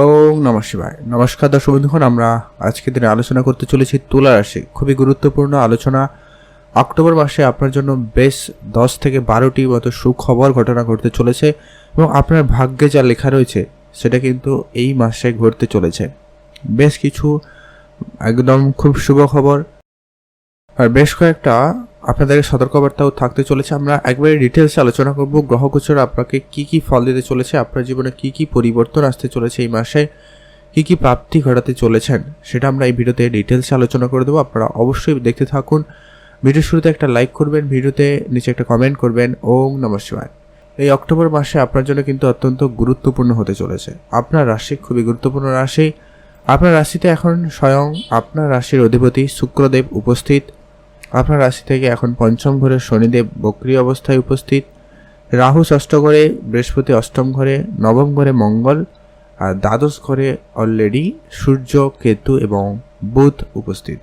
ওম নমঃ শিবায়। নমস্কার দর্শক বন্ধুগণ, আমরা আজকে দিনে আলোচনা করতে চলেছি তুলা রাশি। খুবই গুরুত্বপূর্ণ আলোচনা। অক্টোবর মাসে আপনার জন্য বেশ দশ থেকে বারোটি মতো সুখবর ঘটনা ঘটতে চলেছে এবং আপনার ভাগ্যে যা লেখা রয়েছে, সেটা কিন্তু এই মাসে ঘটতে চলেছে। বেশ কিছু একদম খুব শুভ খবর। আর বেশ কয়েকটা আপনাদের সতর্কবার্তাও থাকতে চলেছে। আমরা একবারে ডিটেলসে আলোচনা করব। গ্রহগোচর আপনাকে কি কি ফল দিতে চলেছে, আপনার জীবনে কি কি পরিবর্তন আসতে চলেছে এই মাসে, কি কি প্রাপ্তি ঘটাতে চলেছেন, সেটা আমরা এই ভিডিওতে ডিটেলসে আলোচনা করে দেবো। আপনারা অবশ্যই দেখতে থাকুন। ভিডিও শুরুতে একটা লাইক করবেন, ভিডিওতে নিচে একটা কমেন্ট করবেন। ওম নমঃ শিবায়। এই অক্টোবর মাসে আপনার জন্য কিন্তু অত্যন্ত গুরুত্বপূর্ণ হতে চলেছে। আপনার রাশি খুবই গুরুত্বপূর্ণ রাশি। আপনার রাশিতে এখন স্বয়ং আপনার রাশির অধিপতি শুক্রদেব উপস্থিত। আপনার রাশি থেকে এখন পঞ্চম ঘরে শনিদেব বক্রিয় অবস্থায় উপস্থিত। রাহু ষষ্ঠ ঘরে, বৃহস্পতি অষ্টম ঘরে, নবম ঘরে মঙ্গল, আর দ্বাদশ ঘরে অলরেডি সূর্য, কেতু এবং বুধ উপস্থিত।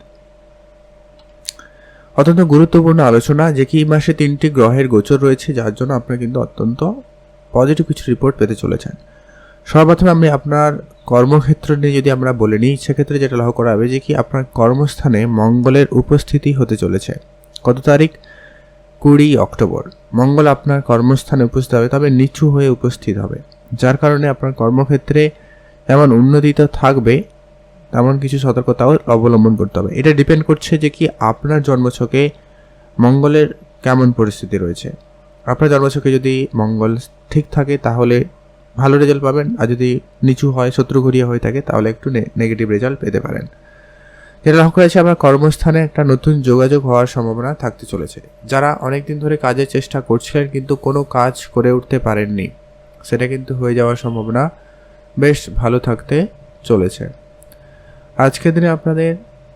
অত্যন্ত গুরুত্বপূর্ণ আলোচনা, যে কি মাসে তিনটি গ্রহের গোচর রয়েছে, যার জন্য আপনার কিন্তু অত্যন্ত পজিটিভ কিছু রিপোর্ট পেতে চলেছেন। সর্বপ্রথমে আমি আপনার কর্মক্ষেত্র নিয়ে যদি আমরা বলে নিই, সেক্ষেত্রে যেটা লক্ষ্য করা হবে যে কি আপনার কর্মস্থানে মঙ্গলের উপস্থিতি হতে চলেছে। কত তারিখ? কুড়ি অক্টোবর। মঙ্গল আপনার কর্মস্থানে উপস্থিত হবে, তবে নিচু হয়ে উপস্থিত হবে। যার কারণে আপনার কর্মক্ষেত্রে যেমন উন্নতি তো থাকবে, তেমন কিছু সতর্কতাও অবলম্বন করতে হবে। এটা ডিপেন্ড করছে যে কি আপনার জন্মছকে মঙ্গলের কেমন পরিস্থিতি রয়েছে। আপনার জন্মছকে যদি মঙ্গল ঠিক থাকে, তাহলে ভালো রেজাল্ট পাবেন। আর যদি নিচু হয়, শত্রু শত্রুঘরিয়া হয়ে থাকে, তাহলে একটু নেগেটিভ রেজাল্ট পেতে পারেন। যেটা লক্ষ্য করেছে আপনার কর্মস্থানে একটা নতুন যোগাযোগ হওয়ার সম্ভাবনা থাকতে চলেছে। যারা অনেক দিন ধরে কাজের চেষ্টা করছিলেন, কিন্তু কোনো কাজ করে উঠতে পারেননি, সেটা কিন্তু হয়ে যাওয়ার সম্ভাবনা বেশ ভালো থাকতে চলেছে। আজকের দিনে আপনাদের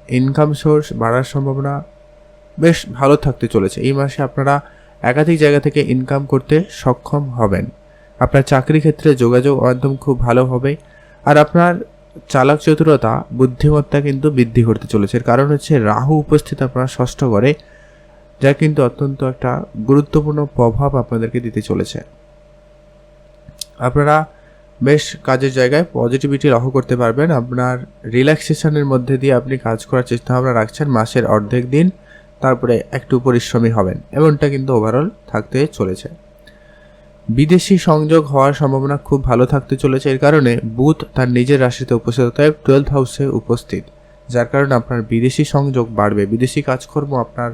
ইনকাম সোর্স বাড়ার সম্ভাবনা বেশ ভালো থাকতে চলেছে। এই মাসে আপনারা একাধিক জায়গা থেকে ইনকাম করতে সক্ষম হবেন। আপনার চাকরি ক্ষেত্রে যোগাযোগ মাধ্যম খুব ভালো হবে। আর আপনার চালাক চতুরতা, বুদ্ধিমত্তা কিন্তু বৃদ্ধি করতে চলেছে। কারণ হচ্ছে রাহু উপস্থিত আপনার ষষ্ঠ ঘরে, যা কিন্তু অত্যন্ত একটা গুরুত্বপূর্ণ প্রভাব আপনাদেরকে দিতে চলেছে। আপনারা বেশ কাজের জায়গায় পজিটিভিটি লক্ষ্য করতে পারবেন। আপনার রিল্যাক্সেশনের মধ্যে দিয়ে আপনি কাজ করার চেষ্টা ভাবনা রাখছেন মাসের অর্ধেক দিন, তারপরে একটু পরিশ্রমী হবেন। এমনটা কিন্তু ওভারঅল থাকতে চলেছে। বিদেশি সংযোগ হওয়ার সম্ভাবনা খুব ভালো থাকতে চলেছে। এর কারণে বুধ তার নিজের রাশিতে উপস্থিত, অতএব টুয়েলভ হাউসে উপস্থিত। যার কারণে আপনার বিদেশি সংযোগ বাড়বে। বিদেশি কাজকর্ম আপনার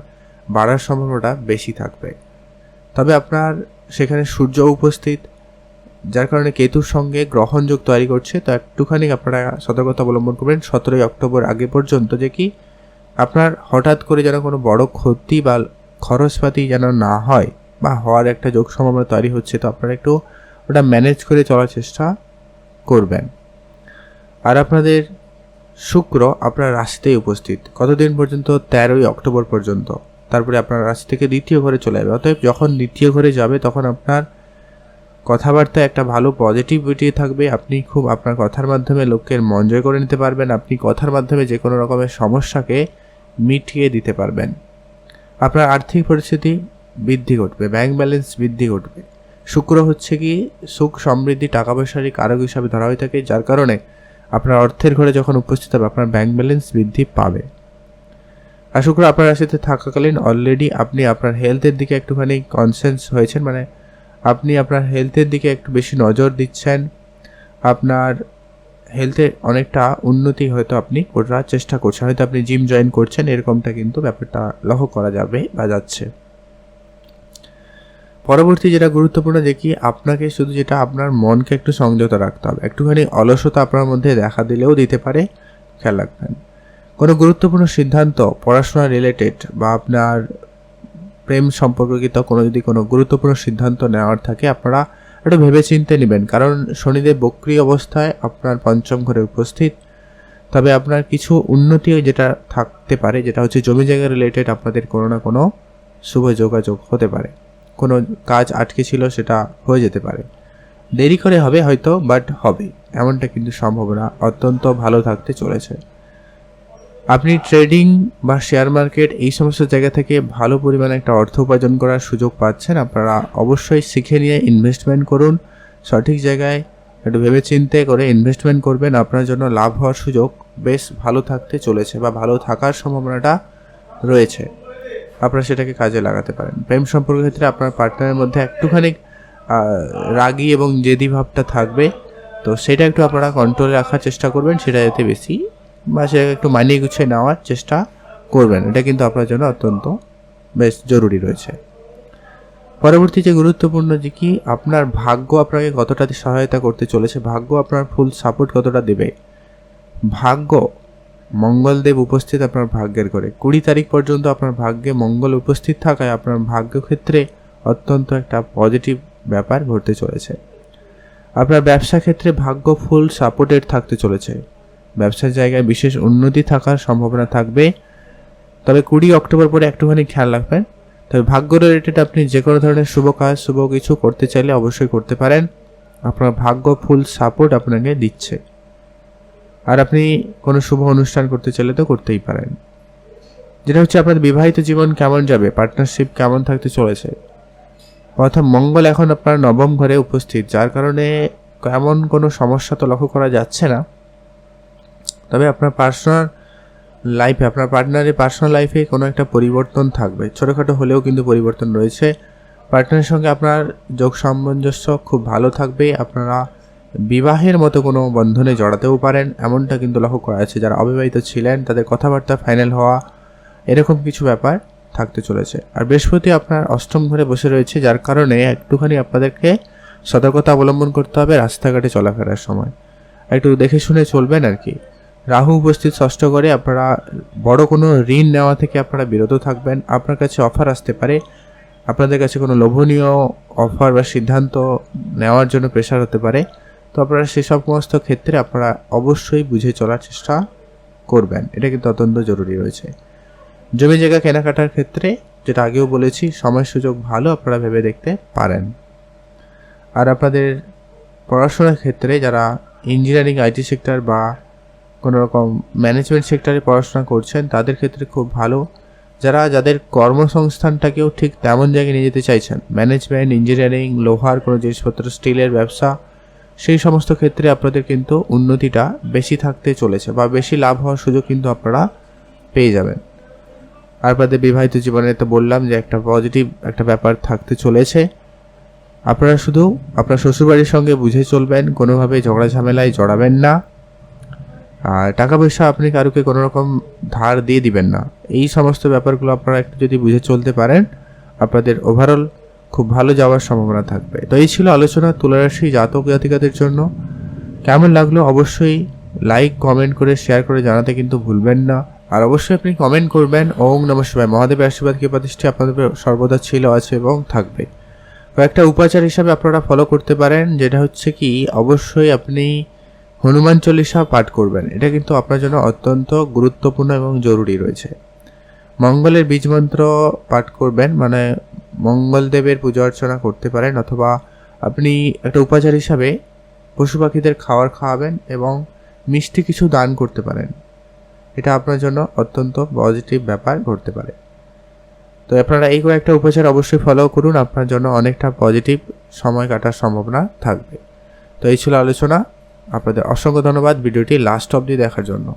বাড়ার সম্ভাবনাটা বেশি থাকবে। তবে আপনার সেখানে সূর্য উপস্থিত, যার কারণে কেতুর সঙ্গে গ্রহণযোগ তৈরি করছে। তো একটুখানি আপনারা সতর্কতা অবলম্বন করবেন। সতেরোই অক্টোবর আগে পর্যন্ত যে কি, আপনার হঠাৎ করে যেন কোনো বড় ক্ষতি বা খরচপাতি যেন না হয় বা হওয়ার একটা যোগ সম্ভাবনা তৈরি হচ্ছে, তো আপনারা একটু ওটা ম্যানেজ করে চলার চেষ্টা করবেন। আর আপনাদের শুক্র আপনার রাশিতেই উপস্থিত। কতদিন পর্যন্ত? তেরোই অক্টোবর পর্যন্ত। তারপরে আপনার রাশি থেকে দ্বিতীয় ঘরে চলে যাবে। অতএব যখন দ্বিতীয় ঘরে যাবে, তখন আপনার কথাবার্তা একটা ভালো পজিটিভিটি থাকবে। আপনি খুব আপনার কথার মাধ্যমে লোকের মন জয় করে নিতে পারবেন। আপনি কথার মাধ্যমে যে কোনো রকমের সমস্যাকে মিটিয়ে দিতে পারবেন। আপনার আর্থিক পরিস্থিতি বৃদ্ধি ঘটবে ব্যাংক ব্যালেন্স বৃদ্ধি ঘটবে। শুক্র হচ্ছে কি, সুখ, সমৃদ্ধি টাকা পয়সার কারক হিসাবে ধরা হয়ে থাকে, যার কারণে আপনার অর্থের ঘরে যখন উপস্থিত হবে, আপনার ব্যাংক ব্যালেন্স বৃদ্ধি পাবে। আর শুক্র আপনার রাশিতে থাকাকালীন অলরেডি আপনি আপনার হেলথের দিকে একটুখানি কনসেন্স হয়েছেন মানে আপনি আপনার হেলথের দিকে একটু বেশি নজর দিচ্ছেন। আপনার হেলথে অনেকটা উন্নতি হয়তো আপনি করার চেষ্টা করছেন, হয়তো আপনি জিম জয়েন করছেন, এরকমটা কিন্তু ব্যাপারটা লক্ষ্য করা যাবে বা যাচ্ছে। পরবর্তী যেটা গুরুত্বপূর্ণ দেখি, আপনাকে শুধু যেটা আপনার মনকে একটু সংযত রাখতে হবে। একটুখানি অলসতা আপনার মধ্যে দেখা দিলেও দিতে পারে, খেয়াল রাখবেন। কোনো গুরুত্বপূর্ণ সিদ্ধান্ত পড়াশোনা রিলেটেড বা আপনার প্রেম সম্পর্কিত কোনো যদি কোনো গুরুত্বপূর্ণ সিদ্ধান্ত নেওয়ার থাকে, আপনারা একটু ভেবে চিনতে নেবেন। কারণ শনিদেব বক্রি অবস্থায় আপনার পঞ্চম ঘরে উপস্থিত। তবে আপনার কিছু উন্নতি যেটা থাকতে পারে, যেটা হচ্ছে জমি জায়গা রিলেটেড আপনাদের কোনো না কোনো শুভ যোগাযোগ হতে পারে। কোনো কাজ আটকে ছিল সেটা হয়ে যেতে পারে। দেরি করে হবে হয়তো বাট হবে। এমনটা কিন্তু সম্ভাবনা অত্যন্ত ভালো থাকতে চলেছে। আপনি ট্রেডিং বা শেয়ার মার্কেট এই সমস্ত জায়গা থেকে ভালো পরিমাণে একটা অর্থ উপার্জন করার সুযোগ পাচ্ছেন, আপনারা অবশ্যই শিখে নিয়ে ইনভেস্টমেন্ট করুন। সঠিক জায়গায় একটু ভেবে চিন্তে করে ইনভেস্টমেন্ট করবেন। আপনার জন্য লাভ হওয়ার সুযোগ বেশ ভালো থাকতে চলেছে বা ভালো থাকার সম্ভাবনাটা রয়েছে। আপনারা সেটাকে কাজে লাগাতে পারেন। প্রেম সম্পর্কের ক্ষেত্রে আপনার পার্টনারের মধ্যে একটুখানি রাগী এবং জেদি ভাবটা থাকবে। তো সেটা একটু আপনারা কন্ট্রোলে রাখার চেষ্টা করবেন, সেটা যাতে বেশি, বা সেটাকে একটু মানিয়ে গুছিয়ে নেওয়ার চেষ্টা করবেন। এটা কিন্তু আপনার জন্য অত্যন্ত বেশ জরুরি রয়েছে। পরবর্তী যে গুরুত্বপূর্ণ যে কি, আপনার ভাগ্য আপনাকে কতটা সহায়তা করতে চলেছে, ভাগ্য আপনার ফুল সাপোর্ট কতটা দেবে? ভাগ্য মঙ্গলদেব উপস্থিত আপনার ভাগ্যের করে। কুড়ি তারিখ পর্যন্ত আপনার ভাগ্যে মঙ্গল উপস্থিত থাকায় আপনার ভাগ্য ক্ষেত্রে অত্যন্ত একটা পজিটিভ ব্যাপার ঘটতে চলেছে। আপনার ব্যবসা ক্ষেত্রে ভাগ্য ফুল সাপোর্টেড থাকতে চলেছে। ব্যবসার জায়গায় বিশেষ উন্নতি থাকার সম্ভাবনা থাকবে। তবে কুড়ি অক্টোবর পরে একটুখানি খেয়াল রাখবেন। তবে ভাগ্য রিলেটেড আপনি যে কোনো ধরনের শুভ কাজ, শুভ কিছু করতে চাইলে অবশ্যই করতে পারেন। আপনার ভাগ্য ফুল সাপোর্ট আপনাকে দিচ্ছে। আর আপনি কোনো শুভ অনুষ্ঠান করতে চাইলে তো করতেই পারেন। যেটা হচ্ছে আপনার বিবাহিত জীবন কেমন যাবে পার্টনারশিপ কেমন থাকতে চলেছে? অর্থাৎ মঙ্গল এখন আপনার নবম ঘরে উপস্থিত, যার কারণে এমন কোনো সমস্যা তো লক্ষ্য করা যাচ্ছে না। তবে আপনার পার্সোনাল লাইফে আপনার পার্টনারের পার্সোনাল লাইফে কোনো একটা পরিবর্তন থাকবে। ছোটোখাটো হলেও কিন্তু পরিবর্তন রয়েছে। পার্টনারের সঙ্গে আপনার যোগ সামঞ্জস্য খুব ভালো থাকবে। আপনারা বিবাহের মতো কোনো বন্ধনে জড়াতেও পারেন, এমনটা কিন্তু লক্ষ্য করা আছে যারা অবিবাহিত ছিলেন, তাদের কথাবার্তা ফাইনাল হওয়া এরকম কিছু ব্যাপার থাকতে চলেছে। আর বৃহস্পতি আপনার অষ্টম ঘরে বসে রয়েছে, যার কারণে একটুখানি আপনাদেরকে সতর্কতা অবলম্বন করতে হবে রাস্তাঘাটে চলাফেরার সময়। একটু দেখে শুনে চলবেন আর কি। রাহু উপস্থিত ষষ্ঠ করে আপনারা বড় কোনো ঋণ নেওয়া থেকে আপনারা বিরত থাকবেন। আপনার কাছে অফার আসতে পারে। আপনাদের কাছে কোনো লোভনীয় অফার বা সিদ্ধান্ত নেওয়ার জন্য প্রেশার হতে পারে। তো আপনারা সেই সমস্ত ক্ষেত্রে আপনারা অবশ্যই বুঝে চলার চেষ্টা করবেন। এটা কিন্তু অত্যন্ত জরুরি রয়েছে। জমি জায়গা কেনাকাটার ক্ষেত্রে যেটা আগেও বলেছি, সময় সুযোগ ভালো আপনারা ভেবে দেখতে পারেন। আর আপনাদের পড়াশোনার ক্ষেত্রে যারা ইঞ্জিনিয়ারিং আইটি সেক্টর বা কোনো রকম ম্যানেজমেন্ট সেক্টরে পড়াশোনা করছেন, তাদের ক্ষেত্রে খুব ভালো। যারা, যাদের কর্মসংস্থানটাকেও ঠিক তেমন জায়গায় নিয়ে যেতে চাইছেন ম্যানেজমেন্ট ইঞ্জিনিয়ারিং লোহার কোনো জিনিসপত্র স্টিলের ব্যবসা সেই সমস্ত ক্ষেত্রে আপনাদের কিন্তু উন্নতিটা বেশি থাকতে চলেছে বা বেশি লাভ হওয়ার সুযোগ কিন্তু আপনারা পেয়ে যাবেন। আর আপনাদের বিবাহিত জীবনে তো বললাম যে একটা পজিটিভ একটা ব্যাপার থাকতে চলেছে। আপনারা শুধু আপনার শ্বশুরবাড়ির সঙ্গে বুঝে চলবেন কোনোভাবে ঝগড়া ঝামেলায় জড়াবেন না। আর টাকা পয়সা আপনি কারুকে কোনো রকম ধার দিয়ে দিবেন না। এই সমস্ত ব্যাপারগুলো আপনারা একটু যদি বুঝে চলতে পারেন, আপনাদের ওভারঅল খুব ভালো যাওয়ার সম্ভাবনা থাকবে। তো এই ছিল আলোচনা তুলারাশি জাতক জাতিকাদের জন্য। কেমন লাগল অবশ্যই লাইক কমেন্ট করে শেয়ার করে জানাতে কিন্তু ভুলবেন না। আর অবশ্যই আপনি কমেন্ট করবেন। ওম নমঃ শিবায়। মহাদেবের আশীর্বাদ কৃপাদৃষ্টি আপনাদের সর্বদা ছিল, আছে এবং থাকবে। কয়েকটা উপাচার হিসাবে আপনারা ফলো করতে পারেন, যেটা হচ্ছে কি, অবশ্যই আপনি হনুমান চল্লিশা পাঠ করবেন। এটা কিন্তু আপনার জন্য অত্যন্ত গুরুত্বপূর্ণ এবং জরুরি রয়েছে। মঙ্গলের বীজ মন্ত্র পাঠ করবেন মানে মঙ্গলদেবের পূজা অর্চনা করতে পারেন অথবা আপনি একটা উপাচার হিসাবে পশু পাখিদের খাবার খাওয়াবেন এবং মিষ্টি কিছু দান করতে পারেন। এটা আপনার জন্য অত্যন্ত পজিটিভ ব্যাপার ঘটতে পারে। তো আপনারা এই কয়েকটা উপচার অবশ্যই ফলো করুন, আপনার জন্য অনেকটা পজিটিভ সময় কাটার সম্ভাবনা থাকবে। তো এই ছিল আলোচনা। আপনাদের অসংখ্য ধন্যবাদ ভিডিওটি লাস্ট অবধি দেখার জন্য।